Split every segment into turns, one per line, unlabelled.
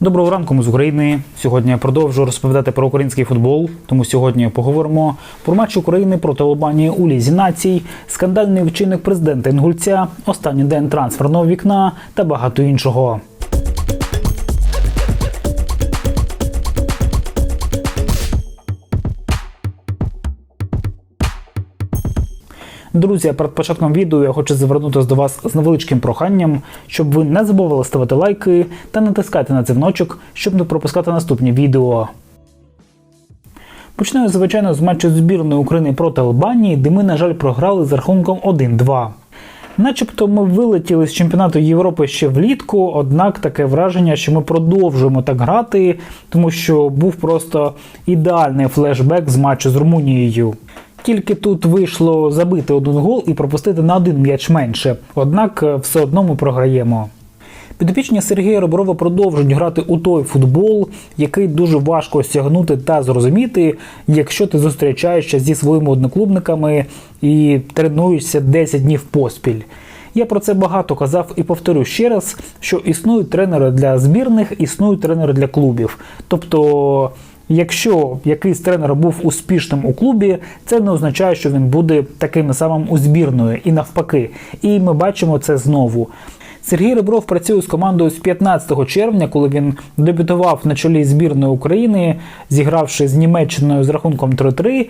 Доброго ранку ми з України. Сьогодні я продовжую розповідати про український футбол. Тому сьогодні поговоримо про матч України проти Албанії у Лізі націй, скандальний вчинок президента Інгульця, останній день трансферного вікна та багато іншого. Друзі, перед початком відео я хочу звернутися до вас з невеличким проханням, щоб ви не забували ставити лайки та натискати на дзвіночок, щоб не пропускати наступні відео. Почнемо, звичайно, з матчу збірної України проти Албанії, де ми, на жаль, програли з рахунком 1-2. Начебто ми вилетіли з чемпіонату Європи ще влітку, однак таке враження, що ми продовжуємо так грати, тому що був просто ідеальний флешбек з матчу з Румунією. Тільки тут вийшло забити один гол і пропустити на один м'яч менше, однак е, все одно ми програємо. Підопічні Сергія Роборова продовжують грати у той футбол, який дуже важко осягнути та зрозуміти, якщо ти зустрічаєшся зі своїми одноклубниками і тренуєшся 10 днів поспіль. Я про це багато казав і повторю ще раз, що існують тренери для збірних, існують тренери для клубів. Тобто, якщо якийсь тренер був успішним у клубі, це не означає, що він буде таким самим у збірної і навпаки. І ми бачимо це знову. Сергій Ребров працює з командою з 15 червня, коли він дебютував на чолі збірної України, зігравши з Німеччиною з рахунком 3-3.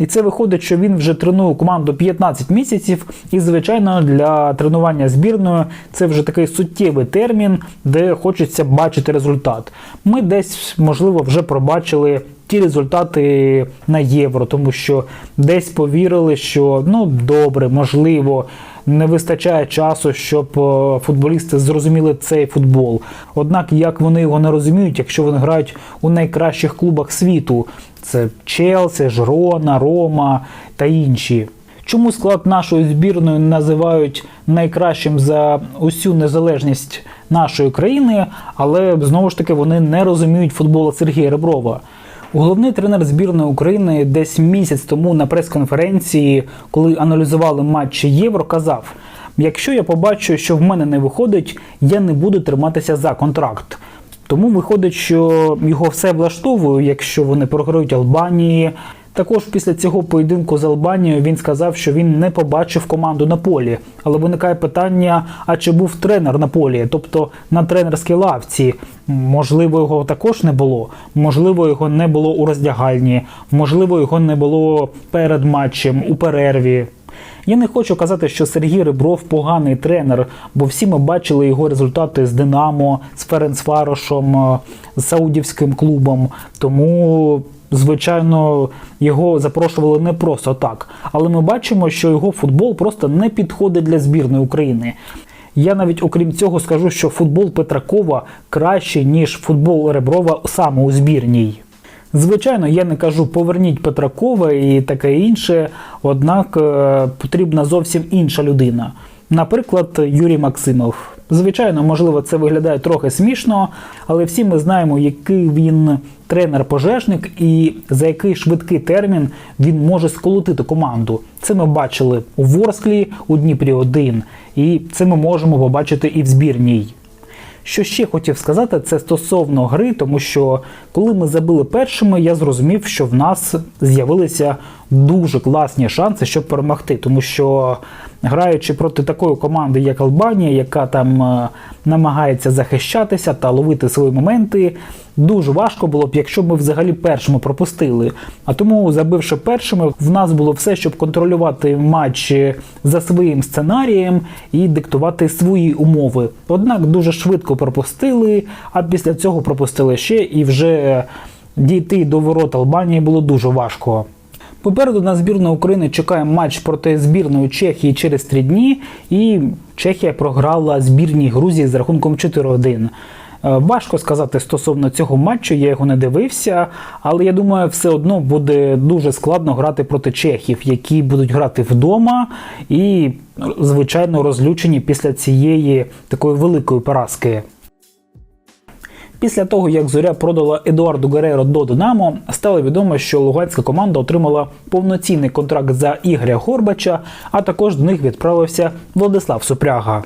І це виходить, що він вже тренує команду 15 місяців. І, звичайно, для тренування збірної це вже такий суттєвий термін, де хочеться бачити результат. Ми десь, можливо, вже пробачили ті результати на євро, тому що десь повірили, що ну добре, можливо. Не вистачає часу, щоб е, футболісти зрозуміли цей футбол. Однак, як вони його не розуміють, якщо вони грають у найкращих клубах світу, це Челсі, Жрона, Рома та інші. Чому склад нашої збірної називають найкращим за усю незалежність нашої країни, але знову ж таки вони не розуміють футболу Сергія Реброва. Головний тренер збірної України десь місяць тому на прес-конференції, коли аналізували матчі Євро, казав: якщо я побачу, що в мене не виходить, я не буду триматися за контракт. Тому виходить, що його все влаштовує, якщо вони програють Албанії. Також після цього поєдинку з Албанією він сказав, що він не побачив команду на полі. Але виникає питання: а чи був тренер на полі, тобто на тренерській лавці? Можливо, його також не було. Можливо, його не було у роздягальні, можливо, його не було перед матчем у перерві. Я не хочу казати, що Сергій Ребров поганий тренер, бо всі ми бачили його результати з Динамо, з Ференцварошем, з Саудівським клубом. Тому, звичайно, його запрошували не просто так. Але ми бачимо, що його футбол просто не підходить для збірної України. Я навіть окрім цього скажу, що футбол Петракова кращий, ніж футбол Реброва саме у збірній. Звичайно, я не кажу поверніть Петракова і таке інше, однак е, потрібна зовсім інша людина. Наприклад, Юрій Максимов. Звичайно, можливо, це виглядає трохи смішно, але всі ми знаємо, який він тренер-пожежник і за який швидкий термін він може сколотити команду. Це ми бачили у Ворсклі у Дніпрі 1 і це ми можемо побачити і в збірній. Що ще хотів сказати, це стосовно гри, тому що коли ми забили першими, я зрозумів, що в нас з'явилися дуже класні шанси, щоб перемогти. Тому що граючи проти такої команди, як Албанія, яка там е, намагається захищатися та ловити свої моменти, дуже важко було б, якщо ми взагалі першими пропустили. А тому, забивши першими, в нас було все, щоб контролювати матч за своїм сценарієм і диктувати свої умови. Однак дуже швидко пропустили, а після цього пропустили ще і вже дійти до ворот Албанії було дуже важко. Попереду на збірну України чекає матч проти збірної Чехії через три дні, і Чехія програла збірній Грузії з рахунком 4-1. Е, Важко сказати стосовно цього матчу, я його не дивився, але я думаю, все одно буде дуже складно грати проти чехів, які будуть грати вдома і, звичайно, розлючені після цієї такої великої поразки. Після того, як зоря продала Едуарду Гареро до Динамо, стало відомо, що луганська команда отримала повноцінний контракт за Ігоря Горбача, а також до них відправився Владислав Супряга.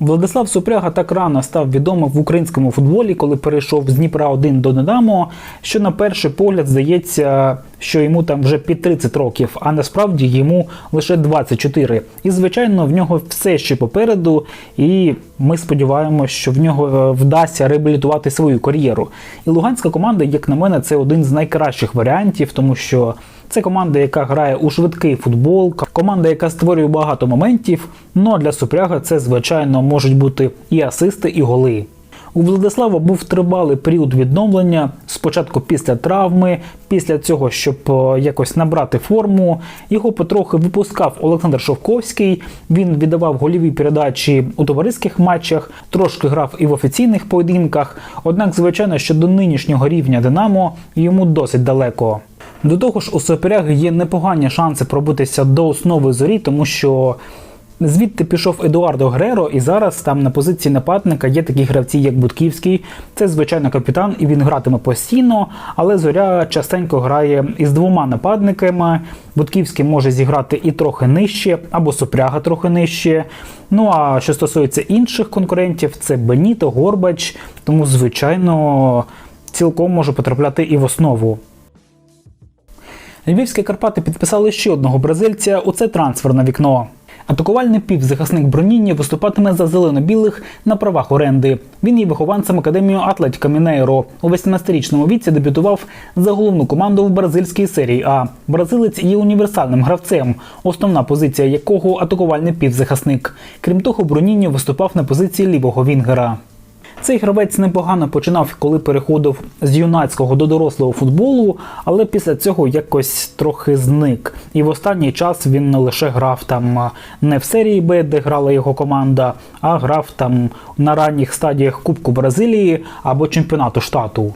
Владислав Супряга так рано став відомим в українському футболі, коли перейшов з Дніпра 1 до Динамо, що на перший погляд здається, що йому там вже під 30 років, а насправді йому лише 24. І звичайно, в нього все ще попереду, і ми сподіваємося, що в нього е, вдасться реабілітувати свою кар'єру. І луганська команда, як на мене, це один з найкращих варіантів, тому що. Це команда, яка грає у швидкий футбол, команда, яка створює багато моментів. Ну а для Супряга це, звичайно, можуть бути і асисти, і голи. У Владислава був тривалий період відновлення. Спочатку після травми, після цього, щоб е, якось набрати форму. Його потрохи випускав Олександр Шовковський. Він віддавав гольові передачі у товариських матчах, трошки грав і в офіційних поєдинках. Однак, звичайно, що до нинішнього рівня Динамо йому досить далеко. До того ж, у Соперяги є непогані шанси пробитися до основи зорі, тому що звідти пішов Едуардо Греро, і зараз там на позиції нападника є такі гравці, як Будківський. Це звичайно капітан, і він гратиме постійно. Але зоря частенько грає із двома нападниками. Будківський може зіграти і трохи нижче, або Сопряга трохи нижче. Ну а що стосується інших конкурентів, це Беніто, Горбач. Тому, звичайно, цілком може потрапляти і в основу. Львівські Карпати підписали ще одного бразильця у це трансферне вікно. Атакувальний півзахисник Броніні виступатиме за зелено-білих на правах оренди. Він є вихованцем академії Атлетіка Мінейро. У 18-річному віці дебютував за головну команду в бразильській серії. А бразилець є універсальним гравцем, основна позиція якого атакувальний півзахисник. Крім того, Броніні виступав на позиції лівого вінгера. Цей гравець непогано починав, коли переходив з юнацького до дорослого футболу, але після цього якось трохи зник. І в останній час він не лише грав там не в серії Б, де грала його команда, а грав там на ранніх стадіях Кубку Бразилії або чемпіонату штату.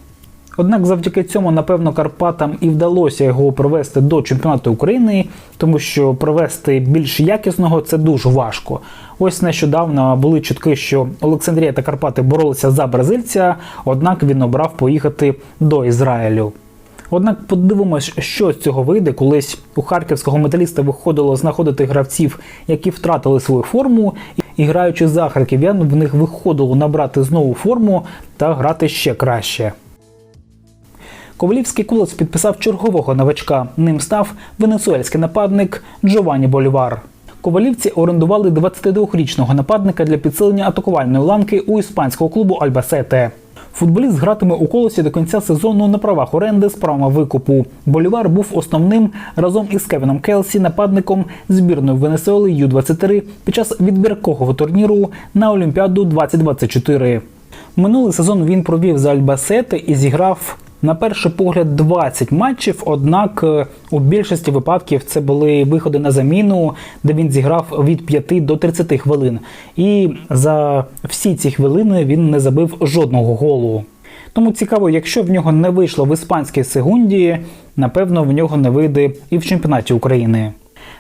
Однак завдяки цьому, напевно, Карпатам і вдалося його привести до чемпіонату України, тому що привести більш якісного це дуже важко. Ось нещодавно були чутки, що Олександрія та Карпати боролися за бразильця, однак він обрав поїхати до Ізраїлю. Однак подивимось, що з цього вийде, колись у харківського металіста виходило знаходити гравців, які втратили свою форму, і граючи за харків'ян, в них виходило набрати знову форму та грати ще краще. Ковалівський кулець підписав чергового новачка. Ним став венесуельський нападник Джованні Болівар. Ковалівці орендували 22-річного нападника для підсилення атакувальної ланки у іспанського клубу Альбасете. Футболіст гратиме у колосі до кінця сезону на правах оренди з правом викупу. Болівар був основним разом із Кевіном Келсі, нападником збірної Венесуели Ю-23 під час відбіркового турніру на Олімпіаду 2024. Минулий сезон він провів за Альбасете і зіграв на перший погляд 20 матчів, однак е, у більшості випадків це були виходи на заміну, де він зіграв від 5 до 30 хвилин. І за всі ці хвилини він не забив жодного голу. Тому цікаво, якщо в нього не вийшло в іспанській сегунді, напевно, в нього не вийде і в чемпіонаті України.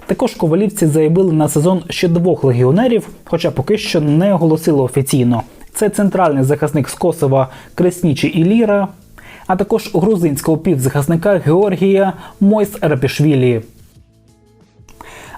Також ковалівці заявили на сезон ще двох легіонерів, хоча поки що не оголосили офіційно. Це центральний захисник з Косова Креснічі Іліра а також грузинського півзахисника Георгія Мойс Рапішвілі.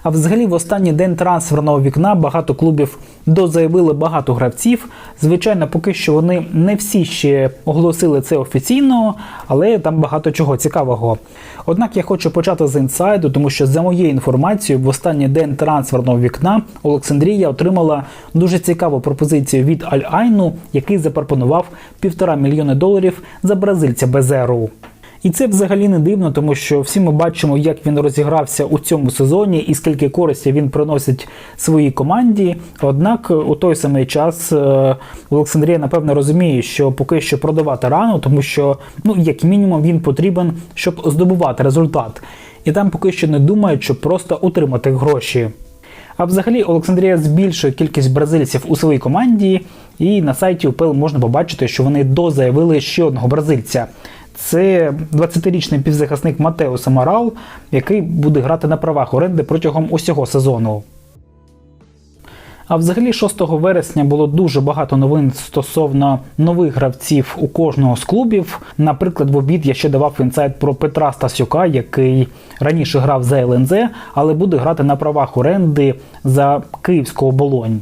А взагалі, в останній день трансферного вікна багато клубів дозаявили багато гравців. Звичайно, поки що вони не всі ще оголосили це офіційно, але там багато чого цікавого. Однак я хочу почати з інсайду, тому що за моєю інформацією, в останній день трансферного вікна Олександрія отримала дуже цікаву пропозицію від Аль-Айну, який запропонував півтора мільйони доларів за бразильця Безеру. І це взагалі не дивно, тому що всі ми бачимо, як він розігрався у цьому сезоні і скільки користі він приносить своїй команді. Однак у той самий час е, Олександрія, напевно, розуміє, що поки що продавати рано, тому що, ну, як мінімум, він потрібен, щоб здобувати результат. І там поки що не думають, щоб просто утримати гроші. А взагалі Олександрія збільшує кількість бразильців у своїй команді, і на сайті УПЛ можна побачити, що вони дозаявили ще одного бразильця. Це 20-річний півзахисник Матео Самарал, який буде грати на правах оренди протягом усього сезону. А взагалі 6 вересня було дуже багато новин стосовно нових гравців у кожного з клубів. Наприклад, в обід я ще давав інсайт про Петра Стасюка, який раніше грав за ЛНЗ, але буде грати на правах оренди за київського болонь.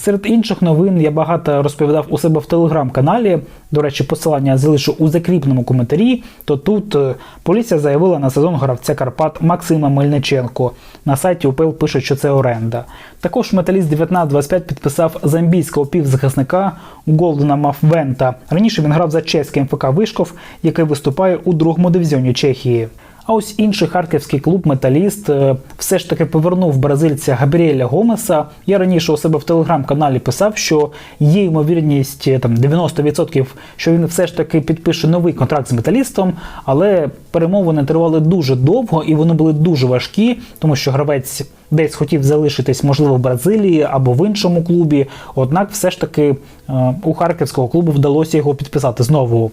Серед інших новин я багато розповідав у себе в телеграм-каналі. До речі, посилання залишу у закріпленому коментарі. То тут е, поліція заявила на сезон гравця Карпат Максима Мельниченко. На сайті УПЛ пишуть, що це оренда. Також металіст 1925 підписав замбійського півзахисника Голдена Мафвента. Раніше він грав за чеським ФК Вишков, який виступає у другому дивізіоні Чехії. А ось інший харківський клуб Металіст е, все ж таки повернув бразильця Габріеля Гомеса. Я раніше у себе в телеграм-каналі писав, що є ймовірність е, там 90%, що він все ж таки підпише новий контракт з металістом, але перемовини тривали дуже довго і вони були дуже важкі, тому що гравець десь хотів залишитись, можливо, в Бразилії або в іншому клубі. Однак, все ж таки е, у харківського клубу вдалося його підписати знову.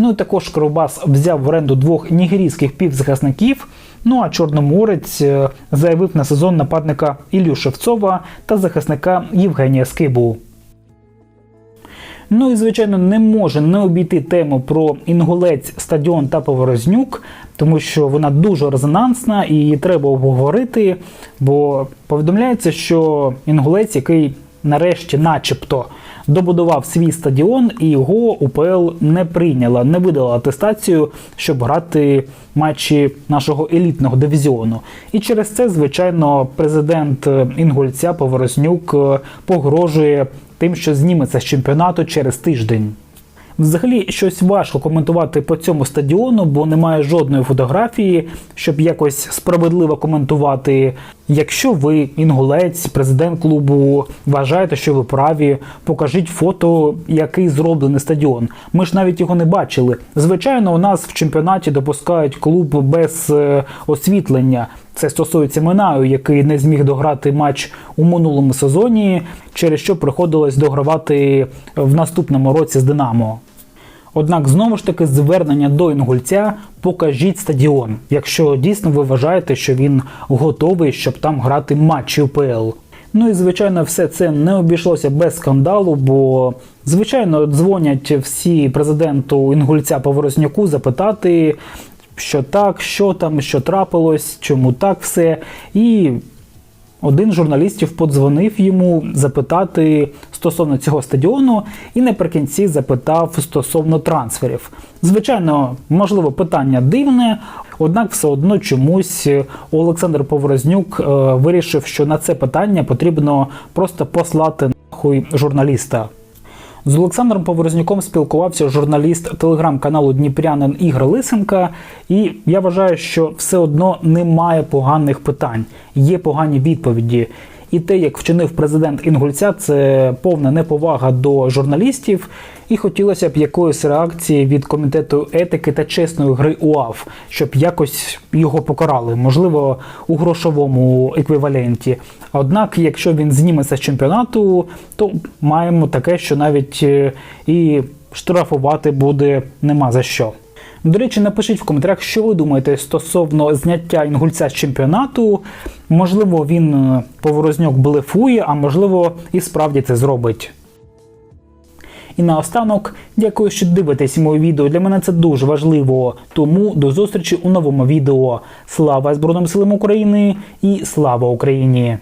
Ну і також Кровбас взяв в оренду двох нігерійських півзахисників. Ну а Чорноморець е, заявив на сезон нападника Ілью Шевцова та захисника Євгенія Скибу. Ну і звичайно не може не обійти тему про інгулець, стадіон та Поворознюк, тому що вона дуже резонансна і її треба обговорити. Бо повідомляється, що інгулець, який нарешті, начебто, добудував свій стадіон, і його УПЛ не прийняла, не видала атестацію, щоб грати матчі нашого елітного дивізіону. І через це, звичайно, президент е, Інгульця Поворознюк е, погрожує тим, що зніметься з чемпіонату через тиждень. Взагалі щось важко коментувати по цьому стадіону, бо немає жодної фотографії, щоб якось справедливо коментувати. Якщо ви інгулець, президент клубу, вважаєте, що ви праві, покажіть фото, який зроблений стадіон. Ми ж навіть його не бачили. Звичайно, у нас в чемпіонаті допускають клуб без е, освітлення. Це стосується Минаю, який не зміг дограти матч у минулому сезоні, через що приходилось догравати в наступному році з Динамо. Однак знову ж таки звернення до інгульця покажіть стадіон, якщо дійсно ви вважаєте, що він готовий, щоб там грати матчі УПЛ. Ну і звичайно, все це не обійшлося без скандалу, бо звичайно дзвонять всі президенту інгульця Поворознюку запитати, що так, що там, що трапилось, чому так все. І один з журналістів подзвонив йому запитати стосовно цього стадіону, і наприкінці запитав стосовно трансферів. Звичайно, можливо, питання дивне, однак все одно чомусь Олександр Поворознюк е, вирішив, що на це питання потрібно просто послати нахуй журналіста. З Олександром Поворознюком спілкувався журналіст телеграм-каналу Дніпрянин Ігор Лисенка, і я вважаю, що все одно немає поганих питань, є погані відповіді. І те, як вчинив президент Інгульця, це повна неповага до журналістів. І хотілося б якоїсь реакції від комітету етики та чесної гри УАФ, щоб якось його покарали, можливо, у грошовому еквіваленті. Однак, якщо він зніметься з чемпіонату, то маємо таке, що навіть е, і штрафувати буде нема за що. До речі, напишіть в коментарях, що ви думаєте стосовно зняття інгульця з чемпіонату. Можливо, він е, поворозньок блефує, а можливо, і справді це зробить. І наостанок, дякую, що дивитесь моє відео. Для мене це дуже важливо. Тому до зустрічі у новому відео. Слава Збройним силам України і слава Україні!